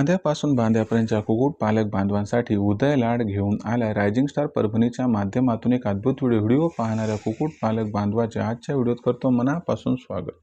कांद्यापासून बांध्यापर्यंतच्या कुक्कुटपालक बांधवांसाठी उदय लाड घेऊन आलाय रायझिंग स्टार परभणीच्या माध्यमातून एक अद्भुत व्हिडिओ. व्हिडिओ पाहणाऱ्या कुक्कुटपालक बांधवाच्या आजच्या व्हिडिओत करतो मनापासून स्वागत.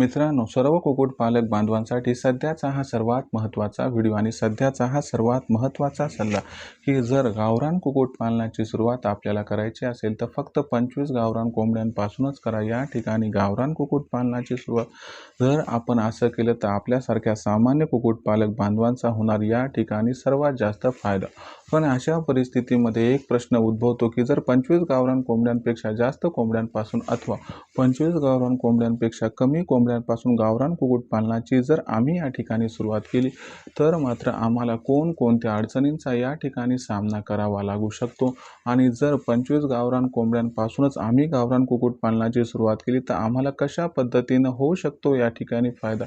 मित्रांनो सर्व कुक्कुटपालक बांधवांसाठी सध्याचा हा सर्वात महत्त्वाचा व्हिडिओ आणि सध्याचा हा सर्वात महत्त्वाचा सल्ला की जर गावरान कुक्कुटपालनाची सुरुवात आपल्याला करायची असेल तर फक्त पंचवीस गावरान कोंबड्यांपासूनच करा. या ठिकाणी गावरान कुक्कुटपालनाची सुरुवात जर आपण असं केलं तर आपल्यासारख्या सामान्य कुक्कुटपालक बांधवांचा होणार या ठिकाणी सर्वात जास्त फायदा. पण अशा परिस्थितीमध्ये एक प्रश्न उद्भवतो की जर पंचवीस गावरान कोंबड्यांपेक्षा जास्त कोंबड्यांपासून अथवा पंचवीस गावरान कोंबड्यांपेक्षा कमी कोंबड्यांपासून गावरान कुक्कुटपालनाची जर आम्ही या ठिकाणी सुरुवात केली तर मात्र आम्हाला कोणकोणत्या अडचणींचा या ठिकाणी सामना करावा लागू शकतो? आणि जर पंचवीस गावरान कोंबड्यांपासूनच आम्ही गावरान कुक्कुटपालनाची सुरुवात केली तर आम्हाला कशा पद्धतीनं होऊ शकतो या ठिकाणी फायदा?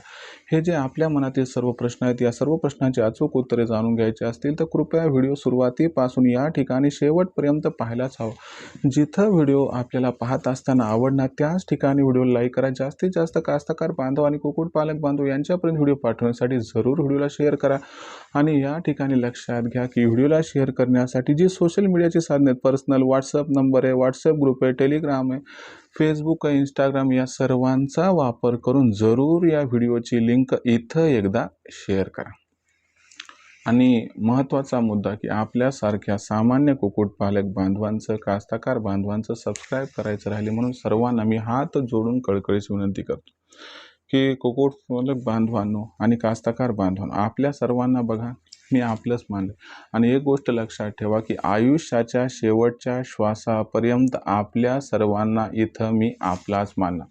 हे जे आपल्या मनातील सर्व प्रश्न आहेत या सर्व प्रश्नांची अचूक उत्तरे जाणून घ्यायची असतील तर कृपया व्हिडिओ सुरू सुरुवातीपासून या ठिकाणी शेवटपर्यंत पाहायलाच हवं. जिथं व्हिडिओ आपल्याला पाहत असताना आवडणार त्याच ठिकाणी व्हिडिओ लाईक करा. जास्तीत जास्त कास्तकार बांधव आणि कुक्कुटपालक बांधव यांच्यापर्यंत व्हिडिओ पाठवण्यासाठी जरूर व्हिडिओला शेअर करा. आणि या ठिकाणी लक्षात घ्या की व्हिडिओला शेअर करण्यासाठी जी सोशल मीडियाची साधने आहेत पर्सनल व्हॉट्सअप नंबर आहे व्हॉट्सअप ग्रुप आहे टेलिग्राम आहे फेसबुक आहे इंस्टाग्राम या सर्वांचा वापर करून जरूर या व्हिडिओची लिंक इथं एकदा शेअर करा. आणि महत्त्वाचा मुद्दा की आपल्यासारख्या सामान्य कुक्कुटपालक बांधवांचं कास्ताकार बांधवांचं सबस्क्राईब करायचं राहिले म्हणून सर्वांना मी हात जोडून कळकळीची विनंती करतो. की कुक्कुटपालक बांधवांनो आणि कास्ताकार बांधवांनो आपल्या सर्वांना बघा मी आपलंच मानलं. आणि एक गोष्ट लक्षात ठेवा की आयुष्याच्या शेवटच्या श्वासापर्यंत आपल्या सर्वांना इथं मी आपलाच मानला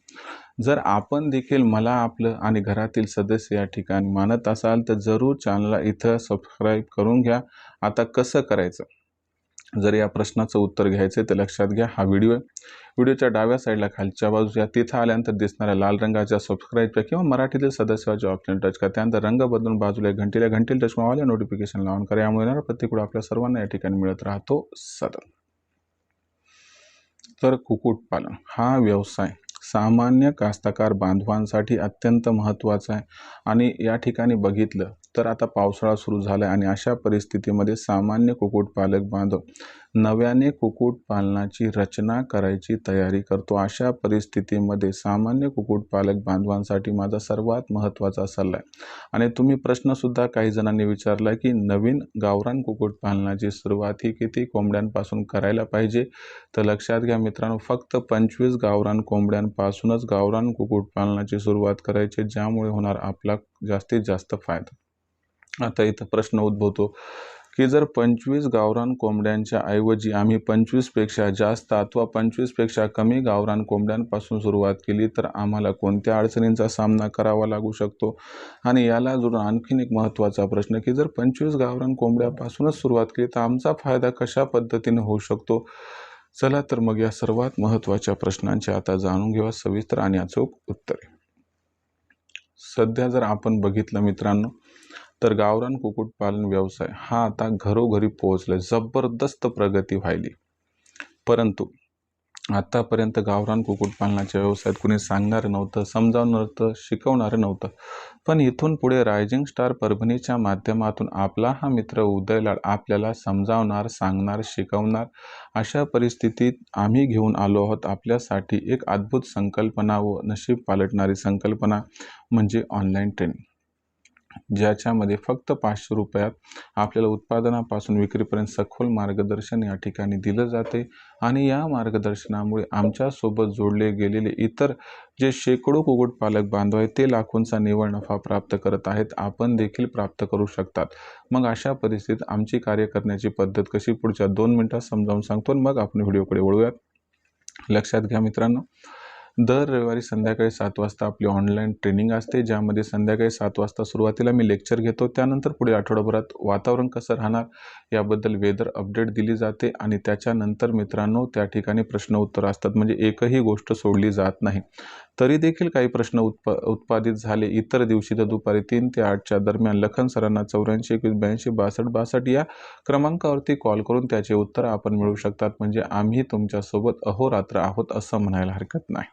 जर आपण देखील मला आपलं आणि घरातील सदस्य या ठिकाणी मानत असाल तर जरूर चॅनलला इथं सबस्क्राईब करून घ्या. आता कसं करायचं? जर या प्रश्नाचं उत्तर घ्यायचं तर लक्षात घ्या हा व्हिडिओ आहे. व्हिडिओच्या डाव्या साईडला खालच्या बाजूच्या तिथं आल्यानंतर दिसणाऱ्या लाल रंगाच्या सबस्क्राईबच्या किंवा मराठीतील सदस्याच्या ऑप्शन टच करा. त्यानंतर रंग बदलून बाजूला घंटीला घंटीला टच मावाल्या नोटिफिकेशन लावून करा. यामुळे येणारा प्रतिकूळ आपल्या सर्वांना या ठिकाणी मिळत राहतो सतत. तर कुक्कुटपालन हा व्यवसाय. सामान्य कास्तकार बांधवांसाठी अत्यंत महत्त्वाचं आहे. आणि या ठिकाणी बघितलं तर आता पावसाळा सुरू झाला आहे आणि अशा परिस्थितीमध्ये सामान्य कुक्कुटपालक बांधव नव्याने कुक्कुटपालनाची रचना करायची तयारी करतो. अशा परिस्थितीमध्ये सामान्य कुक्कुटपालक बांधवांसाठी माझा सर्वात महत्त्वाचा सल्ला आहे. आणि तुम्ही प्रश्नसुद्धा काही जणांनी विचारला की नवीन गावरान कुक्कुटपालनाची सुरुवात ही किती कोंबड्यांपासून करायला पाहिजे? तर लक्षात घ्या मित्रांनो फक्त पंचवीस गावरान कोंबड्यांपासूनच गावरान कुक्कुटपालनाची सुरुवात करायची ज्यामुळे होणार आपला जास्तीत जास्त फायदा. आता इथं प्रश्न उद्भवतो की जर पंचवीस गावरान कोंबड्यांच्या ऐवजी आम्ही पंचवीसपेक्षा जास्त अथवा पंचवीसपेक्षा कमी गावरान कोंबड्यांपासून सुरुवात केली तर आम्हाला कोणत्या अडचणींचा सामना करावा लागू शकतो? आणि याला जोडून आणखीन एक महत्त्वाचा प्रश्न की जर पंचवीस गावरान कोंबड्यापासूनच सुरुवात केली तर आमचा फायदा कशा पद्धतीने होऊ शकतो? चला तर मग या सर्वात महत्त्वाच्या प्रश्नांचे आता जाणून घेऊया. सविस्तर आणि अचूक उत्तरे. सध्या जर आपण बघितलं मित्रांनो तर गावरान कुक्कुटपालन व्यवसाय हा आता घरोघरी पोहोचला. जबरदस्त प्रगती व्हायली. परंतु आत्तापर्यंत गावरान कुक्कुटपालनाच्या व्यवसायात कुणी सांगणारं नव्हतं समजावणार नव्हतं शिकवणारं नव्हतं. पण इथून पुढे रायझिंग स्टार परभणीच्या माध्यमातून आपला हा मित्र उदयलाड आपल्याला समजावणार सांगणार शिकवणार अशा परिस्थितीत आम्ही घेऊन आलो आहोत. आपल्यासाठी एक अद्भुत संकल्पना व नशीब पालटणारी संकल्पना म्हणजे ऑनलाईन ट्रेनिंग. ज्याच्यामध्ये फक्त पाचशे रुपयात आपल्याला उत्पादनापासून विक्रीपर्यंत सखोल मार्गदर्शन या ठिकाणी दिलं जाते. आणि या मार्गदर्शनामुळे आमच्यासोबत जोडले गेलेले इतर जे शेकडो कुक्कुटपालक बांधव आहेत ते लाखोंचा निव्वळ नफा प्राप्त करत आहेत. आपण देखील प्राप्त करू शकतात. मग अशा परिस्थितीत आमची कार्य करण्याची पद्धत कशी? पुढच्या दोन मिनटात समजावून सांगतो मग आपण व्हिडिओकडे वळूयात. लक्षात घ्या मित्रांनो. दर रविवारी संध्याकाळी सात वाजता आपली ऑनलाईन ट्रेनिंग असते ज्यामध्ये संध्याकाळी सात वाजता सुरुवातीला मी लेक्चर घेतो. त्यानंतर पुढे आठवडाभरात वातावरण कसं राहणार याबद्दल वेदर अपडेट दिली जाते आणि त्याच्यानंतर मित्रांनो त्या ठिकाणी प्रश्न उत्तर असतात. म्हणजे एकही गोष्ट सोडली जात नाही. तरी देखील काही प्रश्न उत्पा उत्पादित झाले. इतर दिवशी तर दुपारी तीन ते आठच्या दरम्यान लखन सरांना चौऱ्याऐंशी एकवीस ब्याऐंशी बासष्ट बासष्ट या क्रमांकावरती कॉल करून त्याचे उत्तर आपण मिळू शकतात. म्हणजे आम्ही तुमच्यासोबत अहोरात्र आहोत असं म्हणायला हरकत नाही.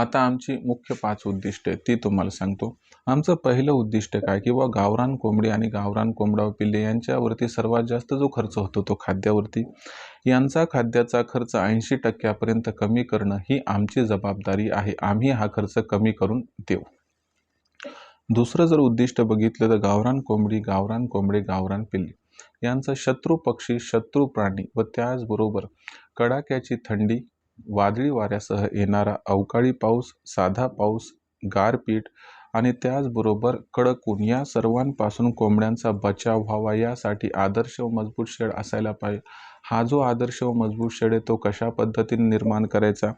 आता आमची मुख्य पाच उद्दिष्टे ती तुम्हाला सांगतो. आमचं पहिलं उद्दिष्ट काय? की गावरान कोंबडी आणि गावरान कोंबडा व पिल्ले यांच्यावरती सर्वात जास्त जो खर्च होतो तो खाद्यावरती. यांचा खाद्याचा खर्च ऐंशी टक्क्यापर्यंत कमी करणं ही आमची जबाबदारी आहे. आम्ही हा खर्च कमी करून देऊ. दुसरं जर उद्दिष्ट बघितलं तर गावरान कोंबडी गावरान कोंबडे गावरान पिल्ले. यांचा शत्रू पक्षी शत्रू प्राणी व त्याचबरोबर कडाक्याची थंडी वादळी वाऱ्यासह येणारा अवकाळी पाऊस साधा पाऊस गारपीट आणि त्याचबरोबर कडक ऊन या सर्वांपासून कोंबड्यांचा बचाव व्हावा यासाठी आदर्श व मजबूत शेड असायला पाहिजे. हा जो आदर्श व मजबूत शेड आहे तो कशा पद्धतीने निर्माण करायचा?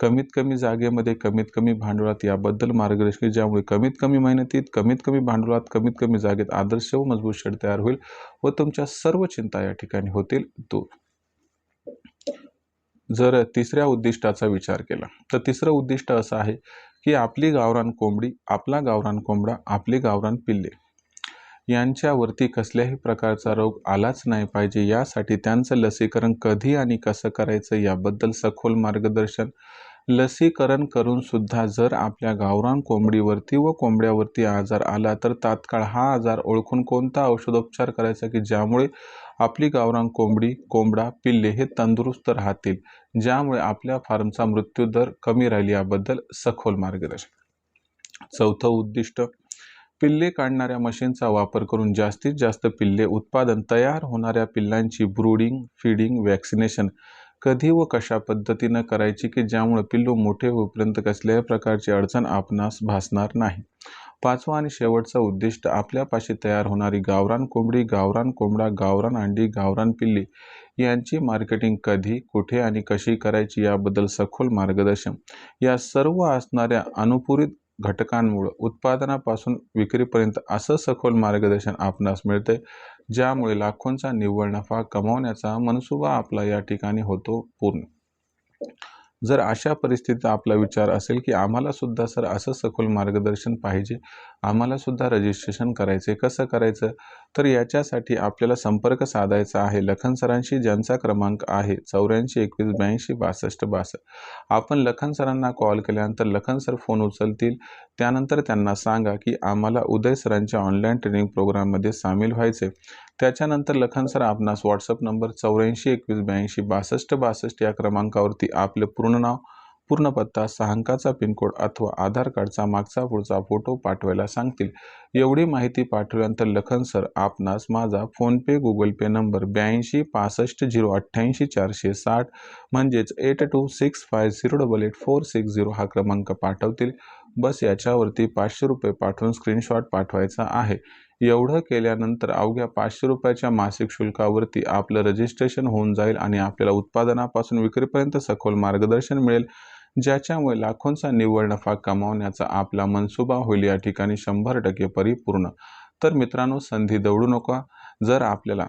कमीत कमी जागेमध्ये कमीत कमी भांडवलात याबद्दल मार्गदर्शन ज्यामुळे कमीत कमी मेहनतीत कमीत कमी भांडवलात कमीत कमी जागेत आदर्श व मजबूत शेड तयार होईल व तुमच्या सर्व चिंता या ठिकाणी होतील. दूर जर तिसऱ्या उद्दिष्टाचा विचार केला तर तिसरं उद्दिष्ट असं आहे की आपली गावरान कोंबडी आपला गावरान कोंबडा आपली गावरान पिल्ले यांच्यावरती कसल्याही प्रकारचा रोग आलाच नाही पाहिजे. यासाठी त्यांचं लसीकरण कधी आणि कसं करायचं याबद्दल सखोल मार्गदर्शन लसीकरण करून सुद्धा जर आपल्या गावरान कोंबडीवरती व कोंबड्यावरती आजार आला तर तात्काळ हा आजार ओळखून कोणता औषधोपचार करायचा की ज्यामुळे आपली गावरान कोंबडी कोंबडा पिल्ले हे तंदुरुस्त राहतील ज्यामुळे आपल्या फार्मचा मृत्यूदर कमी राहील याबद्दल सखोल मार्गदर्शन. चौथं उद्दिष्ट पिल्ले काढणाऱ्या मशीनचा वापर करून जास्तीत जास्त पिल्ले उत्पादन तयार होणाऱ्या पिल्लांची ब्रूडिंग फीडिंग वॅक्सिनेशन कधी व कशा पद्धतीनं करायची की ज्यामुळे पिल्लू मोठे होईपर्यंत कसल्याही प्रकारची अडचण आपणास भासणार नाही. पाचवा आणि शेवटचा उद्दिष्ट आपल्यापाशी तयार होणारी गावरान कोंबडी गावरान कोंबडा गावरान अंडी गावरान पिल्ली यांची मार्केटिंग कधी कुठे आणि कशी करायची याबद्दल सखोल मार्गदर्शन. या सर्व असणाऱ्या अनुपूरित घटकांमुळं उत्पादनापासून विक्रीपर्यंत असं सखोल मार्गदर्शन आपणास मिळते ज्यामुळे लाखोंचा निव्वळ नफा कमावण्याचा मनसुबा आपला या ठिकाणी होतो पूर्ण. जर अशा परिस्थितीत आपला विचार असेल की आम्हाला सुद्धा सर असं सखोल मार्गदर्शन पाहिजे आम्हाला सुद्धा रजिस्ट्रेशन करायचे कसं करायचं? तर याच्यासाठी आपल्याला संपर्क साधायचा आहे. लखन सरांशी ज्यांचा क्रमांक आहे चौऱ्याऐंशी एकवीस ब्याऐंशी बासष्ट बासष्ट. आपण लखन सरांना कॉल केल्यानंतर लखन सर फोन उचलतील. त्यानंतर त्यांना सांगा की आम्हाला उदय सरांच्या ऑनलाईन ट्रेनिंग प्रोग्राममध्ये सामील व्हायचे त्याच्यानंतर लखन सर आपणास व्हॉट्सअप नंबर चौऱ्याऐंशी एकवीस ब्याऐंशी बासष्ट बासष्ट या क्रमांकावरती आपलं पूर्ण नाव पूर्ण पत्ता सहा अंकाचा पिनकोड अथवा आधार कार्डचा मागचा पुढचा फोटो पाठवायला सांगतील. एवढी माहिती पाठवल्यानंतर लखन सर आपणास माझा फोनपे गुगल पे नंबर ब्याऐंशी पासष्ट झिरो अठ्ठ्याऐंशी चारशे साठ म्हणजेच eight two six five zero double eight four six zero हा क्रमांक पाठवतील. बस याच्यावरती पाचशे रुपये पाठवून स्क्रीनशॉट पाठवायचा आहे. एवढं केल्यानंतर अवघ्या पाचशे रुपयाच्या मासिक शुल्कावरती आपलं रजिस्ट्रेशन होऊन जाईल आणि आपल्याला उत्पादनापासून विक्रीपर्यंत सखोल मार्गदर्शन मिळेल ज्याच्यामुळे लाखोंचा निव्वळ नफा कमावण्याचा आपला मनसुबा होईल या ठिकाणी शंभर टक्के परिपूर्ण. तर मित्रांनो संधी दौडू नका. जर आपल्याला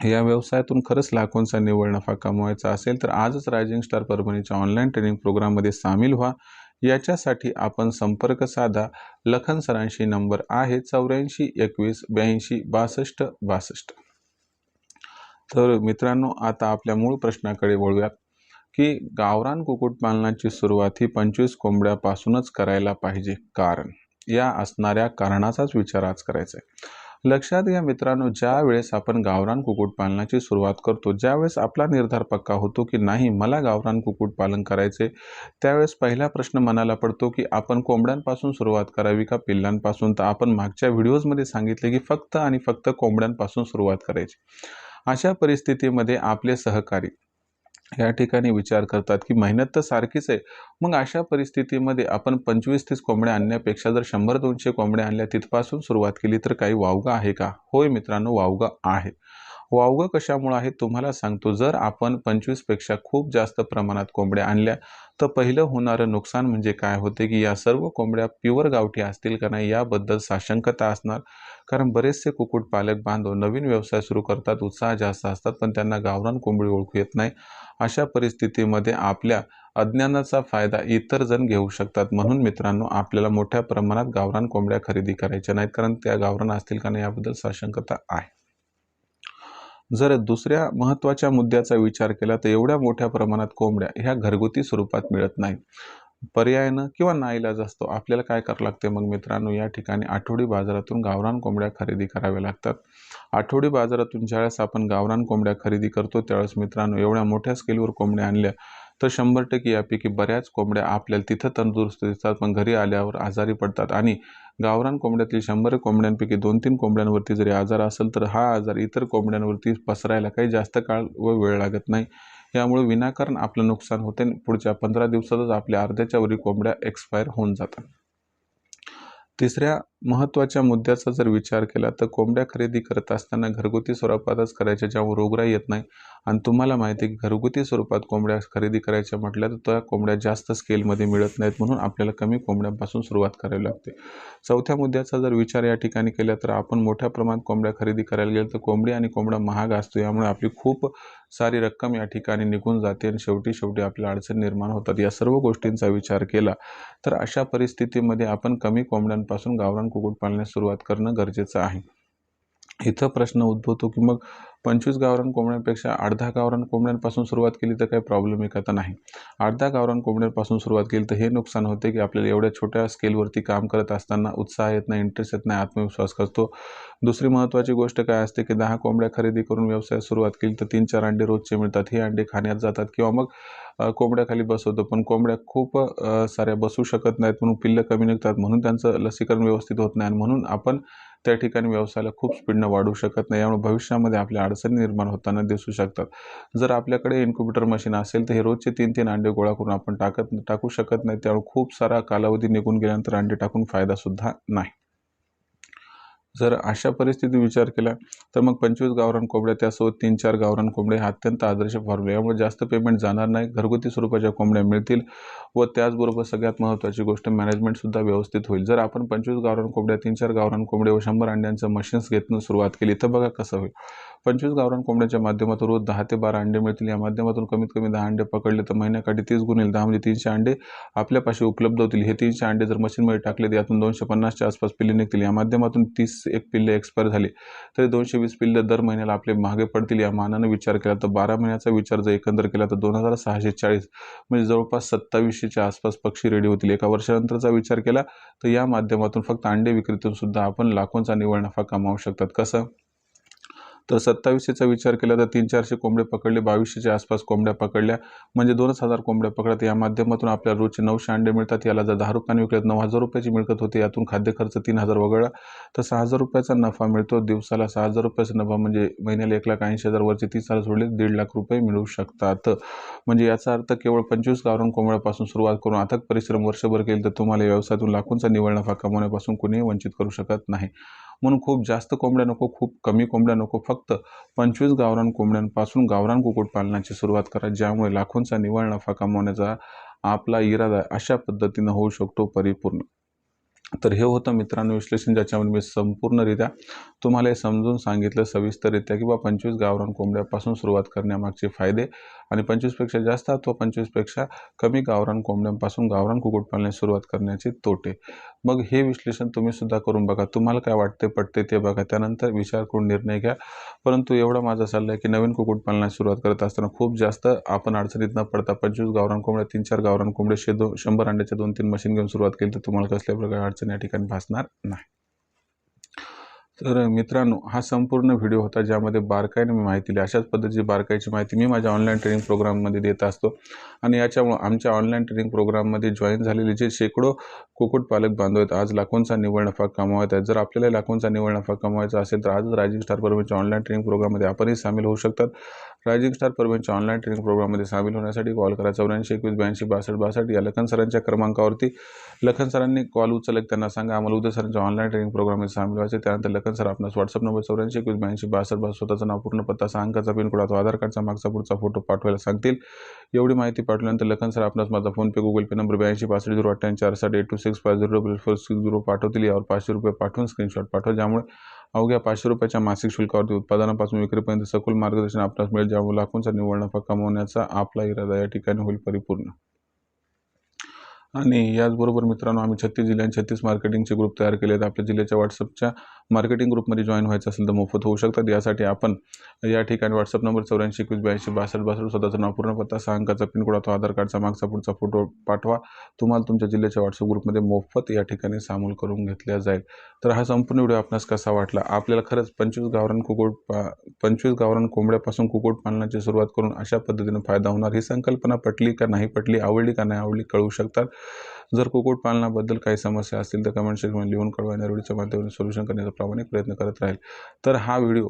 या व्यवसायातून खरंच लाखोंचा निव्वळ नफा कमवायचा असेल तर आजच रायझिंग स्टार परभणीच्या ऑनलाईन ट्रेनिंग प्रोग्राममध्ये सामील व्हा. याच्यासाठी आपण संपर्क साधा. लखन सरांशी नंबर आहे चौऱ्याऐंशी एकवीस ब्याऐंशी बासष्ट बासष्ट. तर मित्रांनो आता आपल्या मूळ प्रश्नाकडे वळूयात. की गावरान कुक्कुटपालनाची सुरुवात ही पंचवीस कोंबड्यापासूनच करायला पाहिजे. कारण या असणाऱ्या कारणाचाच विचार आज करायचा आहे लक्षात घ्या मित्रांनो ज्या वेळेस आपण गावरान कुक्कुटपालनाची सुरुवात करतो ज्यावेळेस आपला निर्धार पक्का होतो की नाही मला गावरान कुक्कुटपालन करायचे त्यावेळेस पहिला प्रश्न मनाला पडतो की आपण कोंबड्यांपासून सुरुवात करावी का पिल्लांपासून? तर आपण मागच्या व्हिडिओजमध्ये सांगितले की फक्त आणि फक्त कोंबड्यांपासून सुरुवात करायची. अशा परिस्थितीमध्ये आपले सहकारी या ठिकाणी विचार करतात की मेहनत तर सारखीच आहे. मग अशा परिस्थितीमध्ये आपण पंचवीस तीस कोंबड्या आणण्यापेक्षा जर शंभर दोनशे कोंबड्या आणल्या तिथपासून सुरुवात केली तर काही वावगा आहे का? होय मित्रांनो वावगा आहे. वावगं कशामुळं आहे तुम्हाला सांगतो जर आपण पंचवीसपेक्षा खूप जास्त प्रमाणात कोंबड्या आणल्या तर पहिलं होणारं नुकसान म्हणजे काय होते की या सर्व कोंबड्या प्युअर गावठी असतील का नाही याबद्दल साशंकता असणार. कारण बरेचसे कुक्कुटपालक बांधव नवीन व्यवसाय सुरू करतात उत्साह जास्त असतात पण त्यांना गावरान कोंबडी ओळखू येत नाही. अशा परिस्थितीमध्ये आपल्या अज्ञानाचा फायदा इतर जण घेऊ शकतात. म्हणून मित्रांनो आपल्याला मोठ्या प्रमाणात गावरान कोंबड्या खरेदी करायच्या नाहीत कारण त्या गावरान असतील का नाही याबद्दल साशंकता आहे. जर दुसऱ्या महत्त्वाच्या मुद्द्याचा विचार केला तर एवढ्या मोठ्या प्रमाणात कोंबड्या ह्या घरगुती स्वरूपात मिळत नाही पर्यायानं किंवा नाईलाज असतो आपल्याला काय करावं लागते मग मित्रांनो? या ठिकाणी आठवडी बाजारातून गावरान कोंबड्या खरेदी कराव्या लागतात. आठवडी बाजारातून ज्यावेळेस आपण गावरान कोंबड्या खरेदी करतो त्यावेळेस मित्रांनो एवढ्या मोठ्या स्केलवर कोंबड्या आणल्या तर शंभर टक्के यापैकी बऱ्याच कोंबड्या आपल्याला तिथं तंदुरुस्त दिसतात पण घरी आल्यावर आजारी पडतात. आणि गावरान कोंबड्यातील शंभर कोंबड्यांपैकी दोन तीन कोंबड्यांवरती जरी आजार असेल तर हा आजार इतर कोंबड्यांवरती पसरायला काही जास्त काळ व वेळ लागत नाही. यामुळे विनाकारण आपलं नुकसान होते. आणि पुढच्या पंधरा दिवसातच आपल्या अर्ध्याच्यावरील कोंबड्या एक्सपायर होऊन जातात. तिसऱ्या महत्त्वाच्या मुद्द्याचा जर विचार केला तर कोंबड्या खरेदी करत असताना घरगुती स्वरूपातच करायच्या ज्यामुळे रोगराई येत नाही. आणि तुम्हाला माहिती आहे की घरगुती स्वरूपात कोंबड्या खरेदी करायच्या म्हटल्या तर त्या कोंबड्या जास्त स्केलमध्ये मिळत नाहीत म्हणून आपल्याला कमी कोंबड्यांपासून सुरुवात करावी लागते. चौथ्या मुद्द्याचा जर विचार या ठिकाणी केला तर आपण मोठ्या प्रमाणात कोंबड्या खरेदी करायला गेलो तर कोंबडी आणि कोंबडा महाग असतो यामुळे आपली खूप सारी रक्कम या ठिकाणी निघून जाते आणि शेवटी शेवटी आपल्या अडचण निर्माण होतात. या सर्व गोष्टींचा विचार केला तर अशा परिस्थितीमध्ये आपण कमी कोंबड्यांपासून गावरान कुक्कुट पालण्यास सुरुवात करणं गरजेचं आहे. इथं प्रश्न उद्भवतो की मग पंचवीस गावरान कोंबड्यांपेक्षा अर्धा गावरान कोंबड्यांपासून सुरुवात केली तर काही प्रॉब्लेम आहे का तर नाही. अर्धा गावरान कोंबड्यांपासून सुरुवात केली तर हे नुकसान होते की आपल्याला एवढ्या छोट्या स्केलवरती काम करत असताना उत्साह येत नाही इंटरेस्ट येत नाही आत्मविश्वास करतो दुसरी महत्त्वाची गोष्ट काय असते की दहा कोंबड्या खरेदी करून व्यवसाय सुरुवात केली तर तीन चार अंडे रोजचे मिळतात. हे अंडे खाण्यात जातात किंवा मग कोंबड्याखाली बसवतो. पण कोंबड्या खूप साऱ्या बसू शकत नाहीत म्हणून पिल्लं कमी निघतात म्हणून त्यांचं लसीकरण व्यवस्थित होत नाही आणि म्हणून आपण त्या ठिकाणी व्यवसायाला खूप स्पीडनं वाढू शकत नाही. यामुळे भविष्यामध्ये आपल्या अडचणी निर्माण होताना दिसू शकतात. जर आपल्याकडे इन्क्युबेटर मशीन असेल तर हे रोजचे तीन तीन अंडे गोळा करून आपण टाकत टाकू शकत नाही. त्यामुळे खूप सारा कालावधी निघून गेल्यानंतर अंडे टाकून फायदासुद्धा नाही. जर अशा परिस्थिती विचार केला तर मग पंचवीस गावरान कोंबड्या त्यासोबत तीन चार गावरान कोंबड्या हा अत्यंत आदर्श फॉर्म्युला यामुळे जास्त पेमेंट जाणार नाही घरगुती स्वरूपाच्या कोंबड्या मिळतील व त्याचबरोबर सगळ्यात महत्त्वाची गोष्ट मॅनेजमेंटसुद्धा व्यवस्थित होईल. जर आपण पंचवीस गावरान कोंबड्या तीन चार गावरान कोंबड्या व शंभर अंड्यांचं मशीन्स घेतून सुरुवात केली तर बघा कसं होईल. पंचवीस गावरान कोंबड्याच्या माध्यमातून रोज दहा ते बारा अंडे मिळतील. या माध्यमातून कमीत कमी दहा अंडे पकडले तर महिन्याकाठी तीस गुणिले दहा म्हणजे तीनशे अंडे आपल्यापाशी उपलब्ध होतील. हे तीनशे अंडे जर मशीनमध्ये टाकले तर यातून दोनशे पन्नासच्या आसपास पिल्ले निघतील. या माध्यमातून तीस एक पिल्ले एक्सपायर झाली तरी दोनशे वीस पिल्ले दर महिन्याला आपले मागे पडतील. या मानानं विचार केला तर बारा महिन्याचा विचार जर एकंदर केला तर दोन हजार सहाशे चाळीस म्हणजे जवळपास सत्तावीसशेच्या आसपास पक्षी रेडी होतील. एका वर्षानंतरचा विचार केला तर या माध्यमातून फक्त अंडे विक्रीतून सुद्धा आपण लाखोंचा निव्वळ नफा कमावू शकतात. कसं? तर सत्तावीसशेचा विचार केला तर तीन चारशे कोंबडे पकडले बावीसशेच्या आसपास कोंबड्या पकडल्या. म्हणजे दोनच हजार कोंबड्या पकडत या माध्यमातून आपल्याला रोजचे नऊशे अंडे मिळतात. याला जर दहा रुपयाने विकल्यात नऊ हजार रुपयाची मिळकत होते. यातून खाद्य खर्च तीन हजार वगळला. तर सहा हजार रुपयाचा नफा मिळतो. दिवसाला सहा हजार रुपयाचा नफा म्हणजे महिन्याला एक लाख ऐंशी हजार वरचे तीस हजार सोडले दीड लाख रुपये मिळू शकतात. म्हणजे याचा अर्थ केवळ पंचवीस गावरान कोंबड्यापासून सुरुवात करून अथक परिश्रम वर्षभर केले तर तुम्हाला व्यवसायातून लाखोंचा निवड नफा कमावण्यापासून कुणीही वंचित करू शकत नाही. म्हणून खूप जास्त कोंबड्या नको खूप कमी कोंबड्या नको फक्त पंचवीस गावरान कोंबड्यांपासून गावरान कुक्कुटपालनाची सुरुवात करा ज्यामुळे लाखोंचा निव्वळ नफा कमवण्याचा आपला इरादा अशा पद्धतीनं होऊ शकतो परिपूर्ण. तर हे होतं मित्रांनो विश्लेषण ज्याच्यामध्ये मी संपूर्णरित्या तुम्हाला हे समजून सांगितलं सविस्तररित्या किंवा पंचवीस गावरान कोंबड्यापासून सुरुवात करण्यामागचे फायदे आणि पंचवीसपेक्षा जास्त अथवा पंचवीसपेक्षा कमी गावरान कोंबड्यांपासून गावरान कुक्कुटपालनास सुरुवात करण्याचे तोटे. मग हे विश्लेषण तुम्ही सुद्धा करून बघा. तुम्हाला काय वाटते पडते ते बघा. त्यानंतर विचार करून निर्णय घ्या. परंतु एवढा माझा सल्ला आहे की नवीन कुक्कुटपालनास सुरुवात करत असताना खूप जास्त आपण अडचणीत न पडता पंचवीस गावरान कोंबड्या तीन चार गावरान कोंबड्या शे दो शंभर अंड्याच्या दोन तीन मशीन घेऊन सुरुवात केली तर तुम्हाला कसल्या प्रकारे अडचण या ठिकाणी भासणार नाही. तर मित्रांनो हा संपूर्ण व्हिडिओ होता ज्यामध्ये बारकाईने मी माहिती दिली. अशाच पद्धतीची बारकाईची माहिती मी माझ्या ऑनलाईन ट्रेनिंग प्रोग्राममध्ये देत असतो. आणि याच्यामुळं आमच्या ऑनलाईन ट्रेनिंग प्रोग्राममध्ये जॉईन झालेले जे शेकडो कुक्कुटपालक बांधव आहेत आज लाखोंचा निव्वळ नफा कमावत आहेत. जर आपल्याला लाखोंचा निव्वळ नफा कमवायचा असेल तर आजच राजीव स्टार परमेच्या ऑनलाईन ट्रेनिंग प्रोग्राममध्ये आपणही सामील होऊ शकतात. रायझिंग स्टार परमेच्या ऑनलाईन ट्रेनिंग प्रोग्राममध्ये सामील होण्यासाठी कॉल करा. चौऱ्याऐंशी एकवीस ब्याऐंशी बासष्ट बासष्ट या लखन सरांच्या क्रमांकावरती. लखन सरांनी कॉल उचलत त्यांना सांगा आम्हाला उद्या सरांच्या ऑनलाईन ट्रेनिंग प्रोग्राममध्ये सामील व्हायचे त्यानंतर लखन सर आपणास व्हॉट्सअप नंबर चौऱ्याऐंशी एकवीस ब्याऐंशी बासष्ट बासष्ट स्वतःचा नाव पूर्ण पत्ता सहा अंकाचा पिनकोड अथवा आधार कार्डचा मागचा पुढचा फोटो पाठवायला सांगतील. एवढी माहिती पाठवल्यानंतर लखन सर आपणास माझा फोनपे गुगल पे नंबर ब्याऐंशी पासष्ट झिरो अठ्ठ्याऐंशी चार साठ eight two six five zero double four six zero पाठवतील. यावर पाचशे रुपये पाठवून स्क्रीनशॉट पाठवा. ज्यामुळे अवघ्या पाचशे रुपयाच्या मासिक शुल्कावरती उत्पादनापासून विक्रीपर्यंत सखोल मार्गदर्शन आपणास मिळेल ज्यामुळे लाखोंचा निव्वळ नफा कमवण्याचा आपला इरादा या ठिकाणी होईल परिपूर्ण. आणि याचबरोबर मित्रांनो आम्ही छत्तीस जिल्ह्यांत छत्तीस मार्केटिंगचे ग्रुप तयार केले आहेत. आपल्या जिल्ह्याच्या व्हॉट्सअपच्या मार्केटिंग ग्रुपमध्ये जॉईन व्हायचं असेल तर मोफत होऊ शकतात. यासाठी आपण या ठिकाणी व्हॉट्सअप नंबर चौऱ्याऐंशी एकवीस ब्याऐंशी बासष्ट बासष्ट स्वतःचं नाव पूर्ण पत्ता सहा अंकाचा पिनकोड अथवा आधार कार्डचा मागचा पुढचा फोटो पाठवा. तुम्हाला तुमच्या जिल्ह्याच्या व्हॉट्सअप ग्रुपमध्ये मोफत या ठिकाणी सामील करून घेतल्या जाईल. तर हा संपूर्ण व्हिडिओ आपणास कसा वाटला? आपल्याला खरंच पंचवीस गावरान कुकुट पा पंचवीस गावरान कोंबड्यापासून कुकुट पालनाची सुरुवात करून अशा पद्धतीने फायदा होणार ही संकल्पना पटली का नाही पटली आवडली का नाही आवडली कळवू शकतात. जर कुक्कुटपालनाबद्दल काही समस्या असतील तर कमेंट सेक्शनमध्ये लिहून कळवा. आणि व्हिडिओच्या माध्यमातून सोल्युशन करण्याचा प्रामाणिक प्रयत्न करत राहील. तर हा व्हिडिओ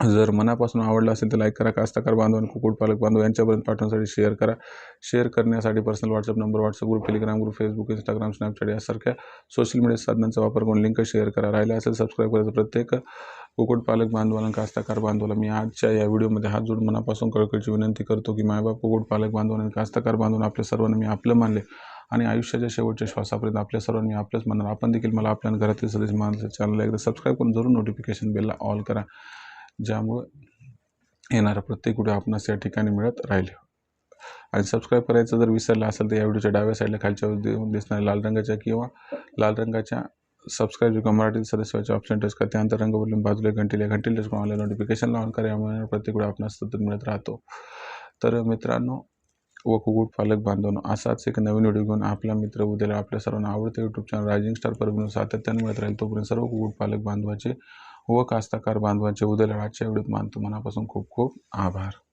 जर मनापासून आवडला असेल तर लाईक करा कास्तकार बांधव आणि कुक्कुटपालक बांधव यांच्यापर्यंत पाठवण्यासाठी शेअर करा. शेअर करण्यासाठी personal WhatsApp number WhatsApp group Telegram group Facebook Instagram Snapchat यासारख्या सोशल मीडिया साधनांचा वापर करून लिंक शेअर करा. राहिला असेल सबस्क्राईब करायचं प्रत्येक कुक्कुटपालक बांधवाला आणि कास्तकार बांधवाला मी आजच्या या व्हिडिओमध्ये हात जोडून मनापासून कळकळीची विनंती करतो की मायबाप कुक्कुटपालक बांधव आणि कास्तकार बांधून आपल्या सर्वांना मी आपलं मानले. आणि आयुष्याच्या शेवटच्या श्वासापर्यंत आपल्या सर्वांनी आपलंच मनाला आपण देखील मला आपल्या घरातील सदस्य मानले चॅनलला एकदा सबस्क्राईब करून जरूर नोटिफिकेशन बेलला ऑल करा. ज्यामुळं येणारा प्रत्येक व्हिडिओ आपणास या ठिकाणी मिळत राहील. आणि सबस्क्राईब करायचं जर विसरलं असेल तर या व्हिडिओच्या डाव्या साईडला खालच्या दिसणाऱ्या लाल रंगाच्या किंवा लाल रंगाच्या सबस्क्राईब किंवा मराठी सदस्याचे ऑप्शन टच करा त्यानंतर रंगवरून बाजूला घंटीला घंटी टच करून ऑनलाईन नोटिफिकेशन ऑन करा. यामुळे प्रत्येक वेळा आपणास सतत मिळत राहतो. तर मित्रांनो व कुकुट पालक बांधवांनो असाच एक नवीन व्हिडिओ घेऊन आपला मित्र उद्याला आपल्या सर्वांना आवडते YouTube channel rising star Parbhani सातत्याने मिळत राहील. तोपर्यंत सर्व कुकुट पालक बांधवाचे व कास्ताकार बांधवांचे उद्याला आजच्या व्हिडिओत मानतो. मनापासून खूप खूप आभार.